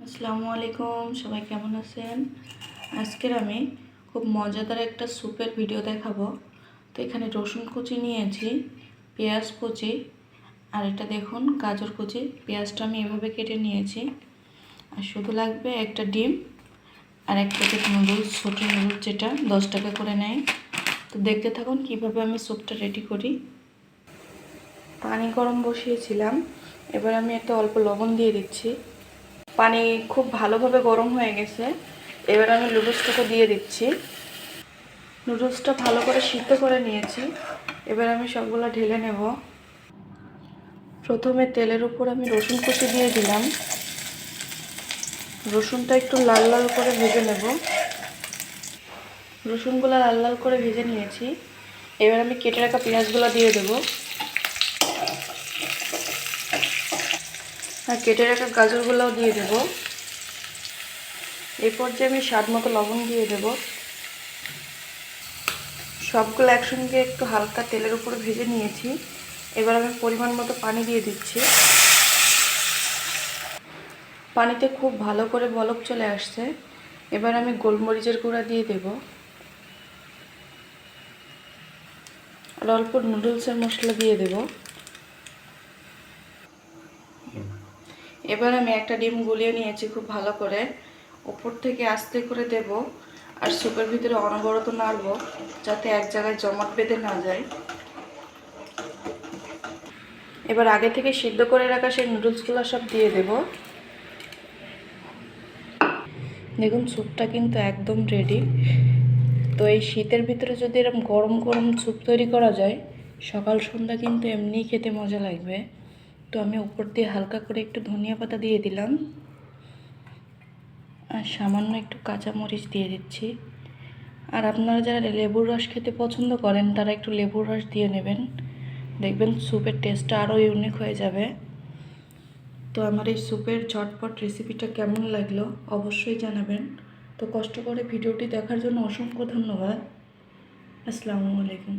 আসসালামু আলাইকুম, সবাই কেমন আছেন? আজকের আমি খুব মজাদার একটা স্যুপের ভিডিও দেখাবো। তো এখানে রসুন কুচি নিয়েছি, পেঁয়াজ কুচি, আর এটা দেখুন, গাজর কুচি। পেঁয়াজটা আমি এভাবে কেটে নিয়েছি। আর শুধু লাগবে একটা ডিম আর এক প্যাকেট নুডলস, ছোটো নুডলস যেটা, দশ টাকা করে নেয়। তো দেখতে থাকুন কীভাবে আমি স্যুপটা রেডি করি। পানি গরম বসিয়েছিলাম, এবার আমি একটা অল্প লবণ দিয়ে দিচ্ছি। পানি খুব ভালোভাবে গরম হয়ে গেছে। এবার আমি নুডলসটাকে দিয়ে দিচ্ছি। নুডলসটা ভালো করে সিদ্ধ করে নিয়েছি। এবার আমি সবগুলো ঢেলে নেব। প্রথমে তেলের উপর আমি রসুন কুচি দিয়ে দিলাম। রসুনটা একটু লাল লাল করে ভেজে নেব। রসুনগুলো লাল লাল করে ভেজে নিয়েছি। এবার আমি কেটে রাখা পেঁয়াজগুলো দিয়ে দেবো। আর কেটে রাখা গাজরগুলোও দিয়ে দেব। এরপর যে আমি স্বাদ মতো লবণ দিয়ে দেব। সবগুলো একসঙ্গে একটু হালকা তেলের উপরে ভেজে নিয়েছি। এবার আমি পরিমাণ মতো পানি দিয়ে দিচ্ছি। পানিতে খুব ভালো করে বলক চলে আসছে। এবার আমি গোলমরিচের গুঁড়া দিয়ে দেব। আর অল্প নুডলসের মশলা দিয়ে দেবো। এবার আমি একটা ডিম গুলিয়ে নিয়েছি খুব ভালো করে। উপর থেকে আস্তে করে দেব আর স্যুপের ভিতরে অনবরত নাড়ব যাতে এক জায়গায় জমাট বেঁধে না যায়। এবার আগে থেকে সিদ্ধ করে রাখা সেই নুডলসগুলো সব দিয়ে দেব। দেখুন, স্যুপটা কিন্তু একদম রেডি তো এই শীতের ভিতরে যদি এরকম গরম গরম স্যুপ তৈরি করা যায়, সকাল সন্ধ্যা কিন্তু এমনিই খেতে মজা লাগবে। তো আমি উপর দিয়ে হালকা করে একটু ধনিয়া পাতা দিয়ে দিলাম। আর সামান্য একটু কাঁচামরিচ দিয়ে দিচ্ছি। আর আপনারা যারা লেবুর রস খেতে পছন্দ করেন, তারা একটু লেবুর রস দিয়ে নেবেন। দেখবেন স্যুপের টেস্টটা আরও ইউনিক হয়ে যাবে। তো আমার এই স্যুপের ঝটপট রেসিপিটা কেমন লাগল অবশ্যই জানাবেন। তো কষ্ট করে ভিডিওটি দেখার জন্য অসংখ্য ধন্যবাদ। আসসালামু আলাইকুম।